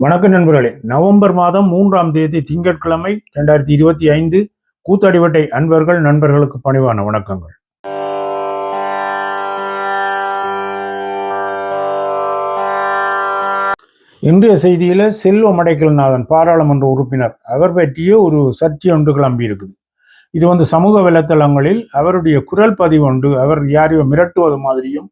வணக்கம் நண்பர்களே. நவம்பர் மாதம் மூன்றாம் தேதி திங்கட்கிழமை இரண்டாயிரத்தி இருபத்தி ஐந்து கூத்தடிவட்டை அன்பர்கள் நண்பர்களுக்கு பணிவான வணக்கங்கள். இன்றைய செய்தியில செல்வ மடைக்கல்நாதன் பாராளுமன்ற உறுப்பினர் அவர் பற்றிய ஒரு சர்ச்சை ஒன்று கிளம்பி இருக்குது. இது வந்து சமூக வலைத்தளங்களில் அவருடைய குரல் பதிவு ஒன்று அவர் யாரையோ மிரட்டுவது மாதிரியும்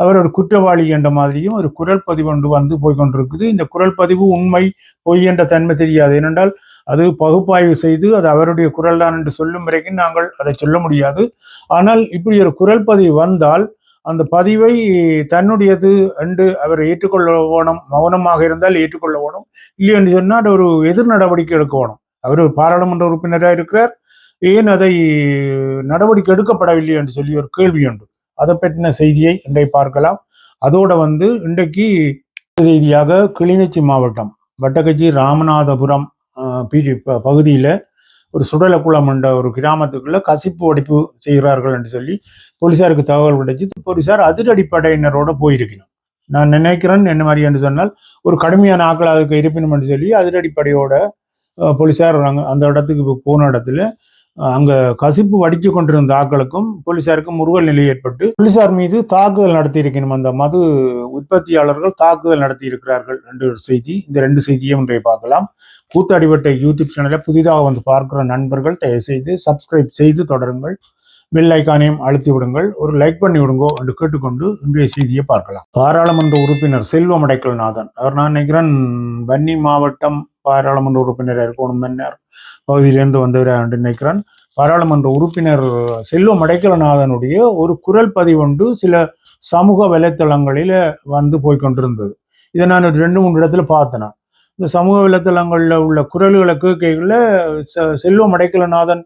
அவர் ஒரு குற்றவாளி என்ற மாதிரியும் ஒரு குரல் பதிவு ஒன்று வந்து போய் கொண்டிருக்குது. இந்த குரல் பதிவு உண்மை பொய் என்ற தன்மை தெரியாது. ஏனென்றால் அது பகுப்பாய்வு செய்து அது அவருடைய குரல் தான் என்று சொல்லும் வரைக்கும் நாங்கள் அதை சொல்ல முடியாது. ஆனால் இப்படி ஒரு குரல் பதிவு வந்தால் அந்த பதிவை தன்னுடையது என்று அவர் ஏற்றுக்கொள்ள வேணும் மௌனமாக இருந்தால் ஏற்றுக்கொள்ள வேணும். இல்லை என்று சொன்னால் ஒரு எதிர் நடவடிக்கை எடுக்க வேணும். அவர் பாராளுமன்ற உறுப்பினராக இருக்கிறார். ஏன் அதை நடவடிக்கை எடுக்கப்படவில்லை என்று சொல்லி ஒரு கேள்வி உண்டு. அதை பற்றின செய்தியை இன்றை பார்க்கலாம். அதோட வந்து இன்றைக்கு செய்தியாக கிளிநொச்சி மாவட்டம் வட்டக்கச்சி ராமநாதபுரம் பிடி பகுதியில் ப- பகுதியில ஒரு சுடலக்குளம் என்ற ஒரு கிராமத்துக்குள்ள கசிப்பு ஒடிப்பு செய்கிறார்கள் என்று சொல்லி போலீசாருக்கு தகவல் கிடைச்சி போலீசார் அதிரடிப்படையினரோடு போயிருக்கணும் நான் நினைக்கிறேன் என்ன மாதிரி என்று சொன்னால் ஒரு கடுமையான ஆக்கள் அதுக்கு இருப்பினும் என்று சொல்லி அதிரடிப்படையோட போலீஸார் அந்த இடத்துக்கு போன இடத்துல அங்கே கசிப்பு வடித்து கொண்டிருந்த ஆக்களுக்கும் போலீசாருக்கும் முருகல் நிலை ஏற்பட்டு போலீசார் மீது தாக்குதல் நடத்தியிருக்கணும். அந்த மது உற்பத்தியாளர்கள் தாக்குதல் நடத்தியிருக்கிறார்கள் ரெண்டு செய்தி. இந்த ரெண்டு செய்தியும் இன்றைய பார்க்கலாம். கூத்தாடிவட்டை யூடியூப் சேனலை புதிதாக வந்து பார்க்கிற நண்பர்கள் தயவு செய்து சப்ஸ்கிரைப் செய்து தொடருங்கள். பெல் ஐக்கானையும் அழுத்தி விடுங்கள். ஒரு லைக் பண்ணி விடுங்கோ என்று கேட்டுக்கொண்டு இன்றைய செய்தியை பார்க்கலாம். பாராளுமன்ற உறுப்பினர் செல்வம் அடைக்கல்நாதன் அவர் நான் நினைக்கிறேன் வன்னி மாவட்டம் பாராளுமன்ற உறுப்பினர் இருக்கணும் மன்னர் பகுதியிலிருந்து வந்தவர் என்று நினைக்கிறேன். பாராளுமன்ற உறுப்பினர் செல்வம் அடைக்கலநாதனுடைய ஒரு குரல் பதிவொன்று சில சமூக வலைத்தளங்களில் வந்து போய்கொண்டிருந்தது இதை நான் ஒரு ரெண்டு மூணு இடத்துல பார்த்தேன். இந்த சமூக வலைத்தளங்களில் உள்ள குரல்களை கேட்கல செல்வம் அடைக்கலநாதன்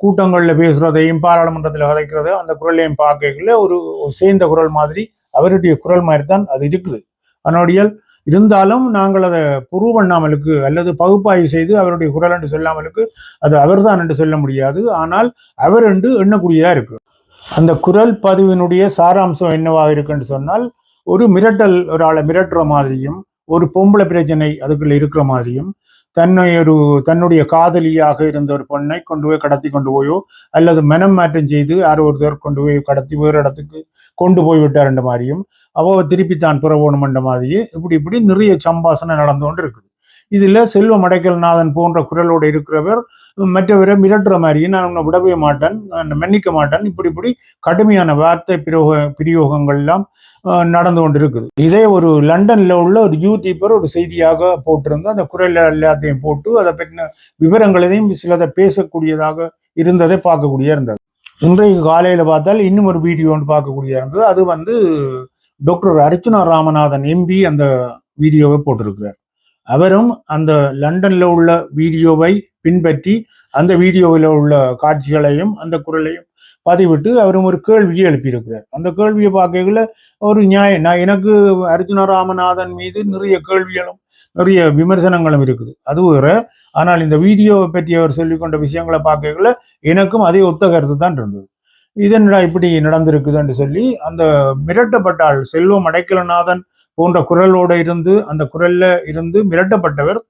கூட்டங்கள்ல பேசுறதையும் பாராளுமன்றத்தில் கதைக்கிறது அந்த குரலையும் பார்க்கல ஒரு சேர்ந்த குரல் மாதிரி அவருடைய குரல் மாதிரி தான் அது இருக்குது. அதனுடைய இருந்தாலும் நாங்கள் அதை புரு பண்ணாமலுக்கு அல்லது பகுப்பாய்வு செய்து அவருடைய குரல் என்று சொல்லாமலுக்கு அது அவர்தான் என்று சொல்ல முடியாது. ஆனால் அவர் என்று எண்ணக்கூடியதாக இருக்கு. அந்த குரல் பதிவினுடைய சாராம்சம் என்னவாக இருக்குன்னு சொன்னால் ஒரு மிரட்டல் ஒரு ஆளை மிரட்டுற மாதிரியும் ஒரு பொம்பளை பிரச்சனை அதுக்குள்ள இருக்கிற மாதிரியும் தன்னை ஒரு தன்னுடைய காதலியாக இருந்த ஒரு பெண்ணை கொண்டு போய் கடத்தி கொண்டு போயோ அல்லது மனம் மாற்றம் செய்து யாரோ ஒருத்தர் கொண்டு போய் கடத்தி வேறு இடத்துக்கு கொண்டு போய் விட்டார் என்ற மாதிரியும் அவ திருப்பி தான் புறவோணும் என்ற மாதிரியே இப்படி இப்படி நிறைய சம்பாசனை நடந்து கொண்டு இருக்குது. இதில் செல்வம் அடைக்கல்நாதன் போன்ற குரலோடு இருக்கிறவர் மற்றவரை மிரட்டுற மாதிரி. நான் உன்னை விடவே மாட்டேன் மன்னிக்க மாட்டேன். இப்படி இப்படி கடுமையான வார்த்தை பிரயோக பிரயோகங்கள் எல்லாம் நடந்து கொண்டிருக்குது. இதே ஒரு லண்டனில் உள்ள ஒரு யூடியூபர் ஒரு செய்தியாக போட்டிருந்து அந்த குரல் எல்லாத்தையும் போட்டு அதை பற்றின விவரங்களையும் சிலதை பேசக்கூடியதாக இருந்ததை பார்க்கக்கூடிய இருந்தது. இன்றைக்கு காலையில் பார்த்தால் இன்னும் ஒரு வீடியோ ஒன்று பார்க்கக்கூடிய இருந்தது. அது வந்து டாக்டர் அர்ச்சுனா ராமநாதன் எம்பி அந்த வீடியோவை போட்டிருக்கிறார். அவரும் அந்த லண்டன்ல உள்ள வீடியோவை பின்பற்றி அந்த வீடியோவில் உள்ள காட்சிகளையும் அந்த குரலையும் பதிவிட்டு அவரும் ஒரு கேள்வியை எழுப்பியிருக்கிறார். அந்த கேள்வியை பார்க்கல ஒரு நியாயம். நான் எனக்கு அர்ஜுன ராமநாதன் மீது நிறைய கேள்விகளும் நிறைய விமர்சனங்களும் இருக்குது. அது வேற. ஆனால் இந்த வீடியோவை பற்றி அவர் சொல்லிக்கொண்ட விஷயங்களை பார்க்கல எனக்கும் அதே ஒத்த கருத்து தான் இருந்தது. இதனடா இப்படி நடந்திருக்குதுன்னு சொல்லி அந்த மிரட்டப்பட்டால் செல்வம் அடைக்கலநாதன் போன்ற குரலோடு இருந்து அந்த குரல்ல இருந்து மிரட்டப்பட்டவர்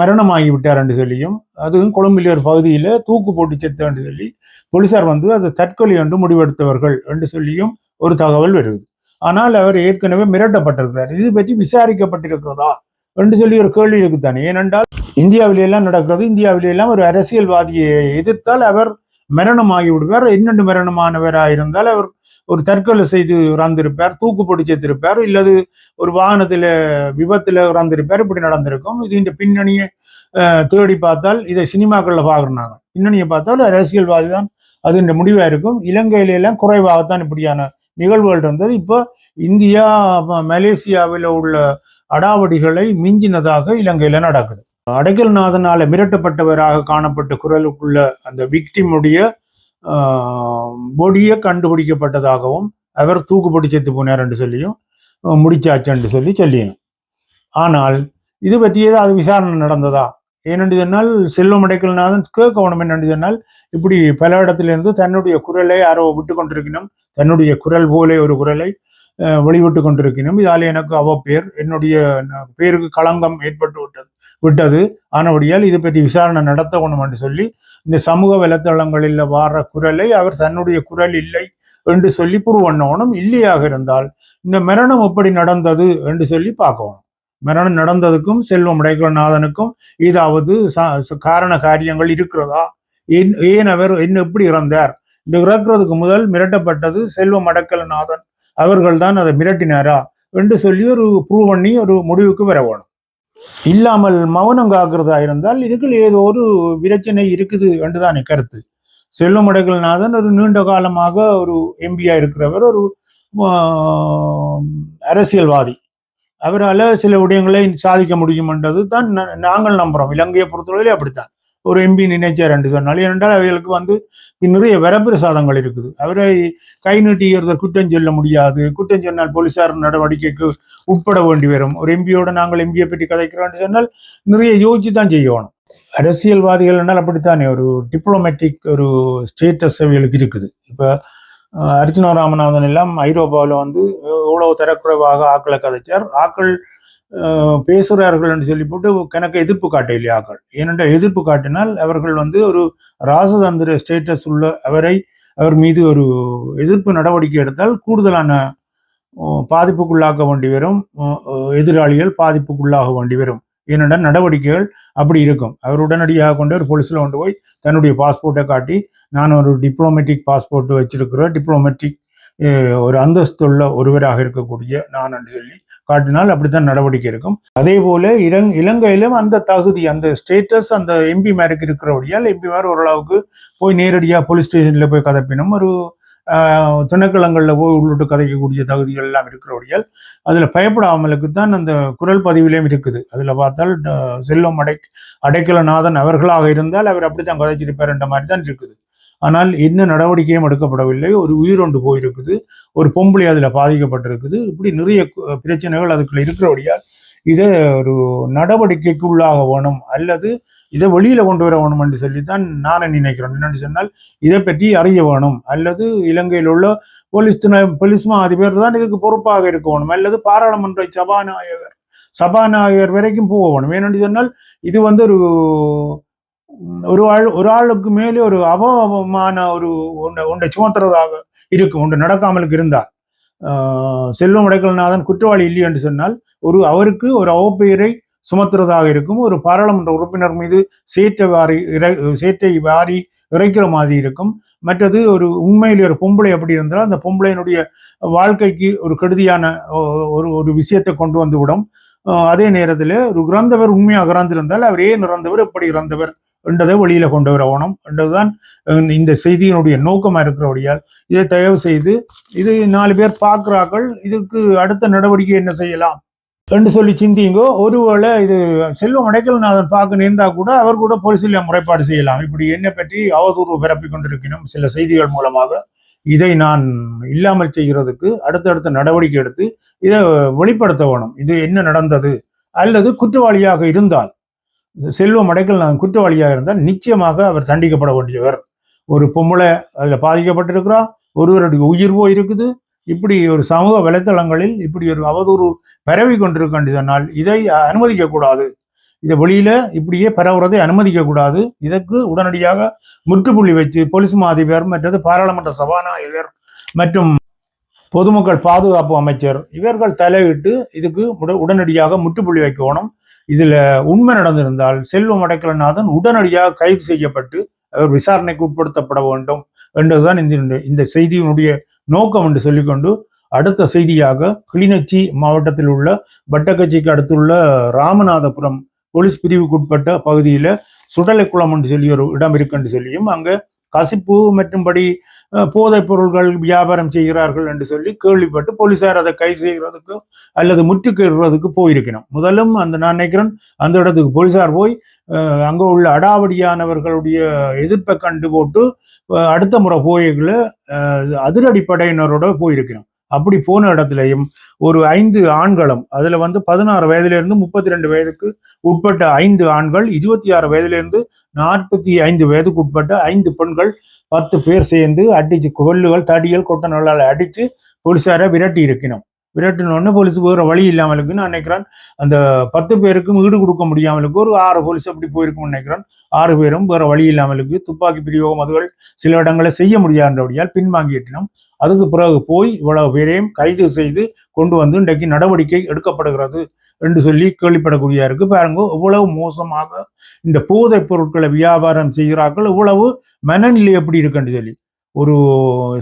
மரணமாகி விட்டார் என்று சொல்லியும் அதுவும் கொழும்பிலியர் பகுதியில் தூக்கு போட்டு செத்து என்று சொல்லி போலீசார் வந்து அது தற்கொலை என்று முடிவெடுத்தவர்கள் என்று சொல்லியும் ஒரு தகவல் வருது. ஆனால் அவர் ஏற்கனவே மிரட்டப்பட்டிருக்கிறார். இது பற்றி விசாரிக்கப்பட்டிருக்கிறதா என்று சொல்லி ஒரு கேள்வி இருக்குத்தானே ஏனென்றால் இந்தியாவில எல்லாம் நடக்கிறது. இந்தியாவிலே எல்லாம் ஒரு அரசியல்வாதியை எதிர்த்தால் அவர் மரணமாகிவிடுவார். இன்னொன்று மரணமானவராக இருந்தால் அவர் ஒரு தற்கொலை செய்து இறந்திருப்பார் தூக்கு பிடிச்சிருப்பார் இல்லது ஒரு வாகனத்துல விபத்துல இறந்திருப்பார் இப்படி நடந்திருக்கும். இது இந்த பின்னணியை தேடி பார்த்தால் இதை சினிமாக்கள்ல நாங்கள் பின்னணியை பார்த்தால் அரசியல்வாதி தான் அது இந்த முடிவாக இருக்கும். இலங்கையில எல்லாம் குறைவாகத்தான் இப்படியான நிகழ்வுகள் இருந்தது. இப்போ இந்தியா மலேசியாவில் உள்ள அடாவடிகளை மிஞ்சினதாக இலங்கையில நடக்குது. அடைக்கல்நாதனால மிரட்டப்பட்டவராக காணப்பட்ட குரலுக்குள்ள அந்த விக்டிமுடைய பொடியை கண்டுபிடிக்கப்பட்டதாகவும் அவர் தூக்குப்படி செத்து போனார் என்று சொல்லியும் முடிச்சாச்சு என்று சொல்லி சொல்லியணும் ஆனால் இது பற்றி ஏதாவது விசாரணை நடந்ததா? ஏனென்று சொன்னால் செல்வம் அடைக்கல்நாதன் கேட்கணும் என்னென்று சொன்னால் இப்படி பல இடத்திலிருந்து தன்னுடைய குரலை யாரோ விட்டு கொண்டிருக்கணும் தன்னுடைய குரல் போலே ஒரு குரலை வெளிவிட்டு கொண்டிருக்கிறோம் இதால் எனக்கு அவப்பேர் என்னுடைய பேருக்கு களங்கம் ஏற்பட்டு விட்டது விட்டது. ஆனபடியால் இது பற்றி விசாரணை நடத்தணும் என்று சொல்லி இந்த சமூக வலைத்தளங்களில் வார குரலை அவர் தன்னுடைய குரல் இல்லை என்று சொல்லி புருவண்ணவனும் இல்லையாக இருந்தால் இந்த மரணம் எப்படி நடந்தது என்று சொல்லி பார்க்கணும். மரணம் நடந்ததுக்கும் செல்வம் உடைக்கலநாதனுக்கும் ஏதாவது காரண காரியங்கள் இருக்கிறதா? ஏன் ஏன் அவர் என்ன எப்படி இறந்தார்? இந்த இறக்குறதுக்கு முதல் மிரட்டப்பட்டது செல்வம் அடக்கலநாதன். அவர்கள் தான் அதை மிரட்டினாரா என்று சொல்லி ஒரு ப்ரூவ் பண்ணி ஒரு முடிவுக்கு வர வேணும். இல்லாமல் மௌனம் காக்கிறதா இருந்தால் இதுக்கு ஏதோ ஒரு பிரச்சனை இருக்குது என்றுதான் என் கருத்து. செல்லும் அடக்கலநாதன் ஒரு நீண்ட காலமாக ஒரு எம்பியா இருக்கிறவர் ஒரு அரசியல்வாதி. அவரால் சில விடயங்களை சாதிக்க முடியும்ன்றது தான் நாங்கள் நம்புறோம். இலங்கையை பொறுத்தவரையிலே அப்படித்தான். ஒரு எம்பி நினைச்சார் என்று சொன்னால். ஏனென்றால் அவைகளுக்கு வந்து நிறைய வரப்பிரசாதங்கள் இருக்குது. அவரை கை நீட்டி குற்றம் சொல்ல முடியாது. குற்றம் சொன்னால் போலீசார் நடவடிக்கைக்கு உட்பட வேண்டி வரும். ஒரு எம்பியோட நாங்கள் எம்பியை பற்றி கதைக்கிறோம் என்று சொன்னால் நிறைய யோசிச்சு தான் செய்யணும். அரசியல்வாதிகள் என்றால் அப்படித்தானே? ஒரு டிப்ளமேட்டிக் ஒரு ஸ்டேட்டஸ் அவைகளுக்கு இருக்குது. இப்போ அர்ஜுனா ராமநாதன் எல்லாம் ஐரோப்பாவில் வந்து இவ்வளவு தரக்குறைவாக ஆக்களை கதைச்சார். ஆக்கள் பேசுகிறார்கள் என்று சொல்லி போட்டு கணக்கு எதிர்ப்பு காட்ட ஆக்கள் ஏனென்றால் எதிர்ப்பு காட்டினால் அவர்கள் வந்து ஒரு ராசதந்திர ஸ்டேட்டஸ் உள்ள அவரை அவர் மீது ஒரு எதிர்ப்பு நடவடிக்கை எடுத்தால் கூடுதலான பாதிப்புக்குள்ளாக்க வேண்டி வரும். எதிராளிகள் பாதிப்புக்குள்ளாக வேண்டி வரும். ஏனென்றால் நடவடிக்கைகள் அப்படி இருக்கும். அவர் உடனடியாக கொண்டு ஒரு போலீஸில் கொண்டு போய் தன்னுடைய பாஸ்போர்ட்டை காட்டி நான் ஒரு டிப்ளோமேட்டிக் பாஸ்போர்ட் வச்சிருக்கிறேன் டிப்ளோமேட்டிக் ஒரு அந்தஸ்துள்ள ஒருவராக இருக்கக்கூடிய நான் என்று சொல்லி காட்டினால் அப்படித்தான் நடவடிக்கை இருக்கும். அதே போல இலங் இலங்கையிலும் அந்த தகுதி அந்த ஸ்டேட்டஸ் அந்த எம்பி மேருக்கு இருக்கிறபடியால் எம்பி மேர் ஓரளவுக்கு போய் நேரடியாக போலீஸ் ஸ்டேஷனில் போய் கதப்பினும் ஒரு ஆஹ், திணைக்களங்களில் போய் உள்ளிட்டு கதைக்கக்கூடிய தகுதிகள் எல்லாம் இருக்கிறபடியால் அதில் பயப்படாமலுக்கு தான் அந்த குரல் பதிவிலையும் இருக்குது. அதில் பார்த்தால் செல்வம் அடை அடைக்கலநாதன் அவர்களாக இருந்தால் அவர் அப்படித்தான் கதைச்சிருப்பார் என்ற மாதிரி தான் இருக்குது. ஆனால் என்ன நடவடிக்கையும் எடுக்கப்படவில்லை. ஒரு உயிர் ஒன்று போயிருக்குது. ஒரு பொம்பளை அதில் பாதிக்கப்பட்டிருக்குது. இப்படி நிறைய பிரச்சனைகள் அதுக்குள்ள இருக்கிறபடியால் இதை ஒரு நடவடிக்கைக்கு உள்ளாக வேணும் அல்லது இதை வெளியில கொண்டு வர வேணும் என்று சொல்லித்தான் நான் நினைக்கிறேன். என்னென்று சொன்னால் இதை பற்றி அறிய வேணும். அல்லது இலங்கையில் உள்ள போலீஸ் துணை போலீஸ் மா அதிபர் தான் இதுக்கு பொறுப்பாக இருக்க வேணும். அல்லது பாராளுமன்ற சபாநாயகர் சபாநாயகர் வரைக்கும் போக வேணும். ஏனென்று சொன்னால் இது வந்து ஒரு ஒரு ஆள் ஒரு ஆளுக்கு மேலே ஒரு அவமான ஒரு ஒன்றை ஒன்றை சுமத்துறதாக இருக்கும் ஒன்று நடக்காமலுக்கு இருந்தால் ஆஹ், செல்வம் உடைக்கல்நாதன் குற்றவாளி இல்லை என்று சொன்னால் ஒரு அவருக்கு ஒரு அவப்பெயரை சுமத்துறதாக இருக்கும் ஒரு பாராளுமன்ற உறுப்பினர் மீது சேற்றை வாரி இறை சேற்றை வாரி இறைக்கிற மாதிரி இருக்கும். மற்றது ஒரு உண்மையில் ஒரு பொம்பளை எப்படி இருந்தால் அந்த பொம்பளையினுடைய வாழ்க்கைக்கு ஒரு கெடுதியான ஒரு ஒரு விஷயத்தை கொண்டு வந்து விடும். அதே நேரத்தில் ஒரு இறந்தவர் உண்மையாக இறந்திருந்தால் அவர் ஏன் இறந்தவர் எப்படி இறந்தவர் என்றதை வெளியில கொண்டு வரணும் என்றதுதான் இந்த- இந்த செய்தியினுடைய நோக்கமா இருக்கிறபடியால் இதை தயவு செய்து இது நாலு பேர் பார்க்கிறார்கள் இதுக்கு அடுத்த நடவடிக்கை என்ன செய்யலாம்? என்று சொல்லி சிந்திங்கோ ஒருவேளை இது செல்வம் அடைக்கல்நாதன் பார்க்க நேர்ந்தா கூட அவர் கூட போலீசில் முறைப்பாடு செய்யலாம். இப்படி என்னை பற்றி அவதூறு பரப்பி கொண்டிருக்கணும் சில செய்திகள் மூலமாக இதை நான் இல்லாமல் செய்கிறதுக்கு அடுத்தடுத்த நடவடிக்கை எடுத்து இதை வெளிப்படுத்த வேணும். இது என்ன நடந்தது? அல்லது குற்றவாளியாக இருந்தால் செல்வம் அடைக்கல் நான் குற்றவாளியாக இருந்தால் நிச்சயமாக அவர் தண்டிக்கப்பட வேண்டியவர் ஒரு பொம்பளை அதில் பாதிக்கப்பட்டிருக்கிறா ஒருவருடைய உயிர் போய் இருக்குது இப்படி ஒரு சமூக வலைத்தளங்களில் இப்படி ஒரு அவதூறு பரவி கொண்டிருக்கின்ற சொன்னால் இதை அனுமதிக்கக்கூடாது. இதை வெளியில இப்படியே பரவுறதை அனுமதிக்க கூடாது இதற்கு உடனடியாக முற்றுப்புள்ளி வச்சு போலீஸ் மாதிபர் மற்றது பாராளுமன்ற சபாநாயகர் மற்றும் பொதுமக்கள் பாதுகாப்பு அமைச்சர் இவர்கள் தலையிட்டு இதுக்கு உடனடியாக முற்றுப்புள்ளி வைக்கணும். இதுல உண்மை நடந்திருந்தால் செல்வம் அடைக்கலநாதன் உடனடியாக கைது செய்யப்பட்டு அவர் விசாரணைக்கு உட்படுத்தப்பட வேண்டும் என்றுதான் இந்த இந்த செய்தியினுடைய நோக்கம் என்று சொல்லிக்கொண்டு அடுத்த செய்தியாக கிளிநொச்சி மாவட்டத்தில் உள்ள வட்டக்கச்சிக்கு அடுத்துள்ள ராமநாதபுரம் போலீஸ் பிரிவுக்குட்பட்ட பகுதியில சுடலைக்குளம் என்று சொல்லி ஒரு இடம் இருக்கு என்று சொல்லியும் அங்கே கசிப்பு மற்றும்படி போதைப் பொருள்கள் வியாபாரம் செய்கிறார்கள் என்று சொல்லி கேள்விப்பட்டு போலீசார் அதை கை செய்கிறதுக்கு அல்லது முற்றுகையிடுறதுக்கு போயிருக்கணும். முதலும் அந்த நான் நினைக்கிறேன் அந்த இடத்துக்கு போலீசார் போய் அங்கே உள்ள அடாவடியானவர்களுடைய எதிர்ப்பை கண்டு போட்டு அடுத்த முறை போய்களை அதிரடிப்படையினரோட போயிருக்கணும். அப்படி போன இடத்துலையும் ஒரு ஐந்து ஆண்களும் அதுல வந்து பதினாறு வயதிலிருந்து முப்பத்தி ரெண்டு வயதுக்கு உட்பட்ட ஐந்து ஆண்கள் இருபத்தி ஆறு வயதிலிருந்து நாற்பத்தி ஐந்து வயதுக்கு உட்பட்ட ஐந்து பெண்கள் பத்து பேர் சேர்ந்து அடிச்சு கொல்லுகள் தடிகள் கொட்ட நல்லால் அடித்து போலீஸாரை விரட்டி இருக்கணும் விரட்டினோடனே போலீஸ் வேற வழி இல்லாமல் இருக்குன்னு நினைக்கிறேன். அந்த பத்து பேருக்கும் ஈடு கொடுக்க முடியாமலுக்கு ஒரு ஆறு போலீஸ் அப்படி போயிருக்கும்னு நினைக்கிறேன். ஆறு பேரும் வேற வழி இல்லாமலுக்கு துப்பாக்கி பிரயோகம் அதுகள் சில இடங்களில் செய்ய முடியாதபடியால் பின்வாங்கிட்டினோம் அதுக்கு பிறகு போய் இவ்வளவு பேரையும் கைது செய்து கொண்டு வந்து இன்றைக்கு நடவடிக்கை எடுக்கப்படுகிறது என்று சொல்லி கேள்விப்படக்கூடிய இருக்கு பாருங்க இவ்வளவு மோசமாக இந்த போதைப் பொருட்களை வியாபாரம் செய்கிறார்கள் இவ்வளவு மனநிலை எப்படி இருக்குன்னு சொல்லி. ஒரு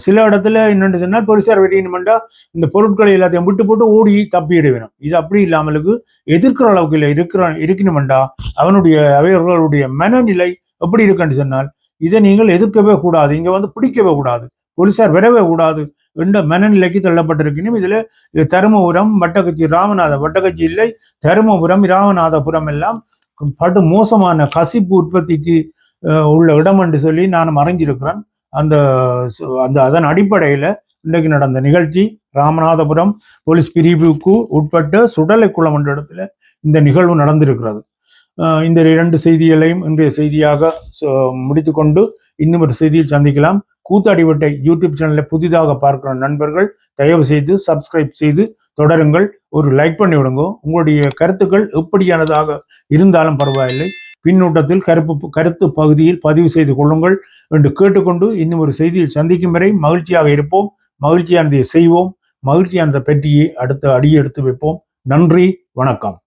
சில இடத்துல என்னென்னு சொன்னால் போலீசார் வெட்டியணுமெண்டா இந்த பொருட்களை எல்லாத்தையும் விட்டு போட்டு ஓடி தப்பிட வேணும் இது அப்படி இல்லாமலுக்கு எதிர்க்கிற அளவுக்கு இல்லை இருக்கிற இருக்கணுமெண்டா அவனுடைய அவையர்களுடைய மனநிலை எப்படி இருக்குன்னு சொன்னால் இதை நீங்கள் எதிர்க்கவே கூடாது இங்கே வந்து பிடிக்கவே கூடாது போலீசார் வரவே கூடாது என்ற மனநிலைக்கு தள்ளப்பட்டிருக்கணும். இதில் தருமபுரம் வட்டக்கச்சி ராமநாத வட்டக்கச்சி இல்லை தருமபுரம் ராமநாதபுரம் எல்லாம் படு மோசமான கசிப்பு உற்பத்திக்கு உள்ள இடம் என்று சொல்லி நான் மறைஞ்சிருக்கிறேன். அந்த சு- அந்த அதன் அடிப்படையில் இன்றைக்கு நடந்த நிகழ்ச்சி ராமநாதபுரம் போலீஸ் பிரிவுக்கு உட்பட்ட சுடலைக்குளம் என்ற இடத்துல இந்த நிகழ்வு நடந்திருக்கிறது. இந்த இரண்டு செய்திகளையும் இன்றைய செய்தியாக முடித்துக்கொண்டு இன்னும் ஒரு செய்தியில் சந்திக்கலாம். கூத்தாடிவட்டை யூடியூப் சேனலை புதிதாக பார்க்கிற நண்பர்கள் தயவு செய்து சப்ஸ்கிரைப் செய்து தொடருங்கள். ஒரு லைக் பண்ணி விடுங்க உங்களுடைய கருத்துக்கள் எப்படியானதாக இருந்தாலும் பரவாயில்லை. பின்னூட்டத்தில் கருப்பு கருத்து பகுதியில் பதிவு செய்து கொள்ளுங்கள் என்று கேட்டுக்கொண்டு இன்னும் ஒரு செய்தியில் சந்திக்கும் வரை மகிழ்ச்சியாக இருப்போம். மகிழ்ச்சியானதை செய்வோம். மகிழ்ச்சியானதை பற்றியே அடுத்த அடியை எடுத்து வைப்போம். நன்றி. வணக்கம்.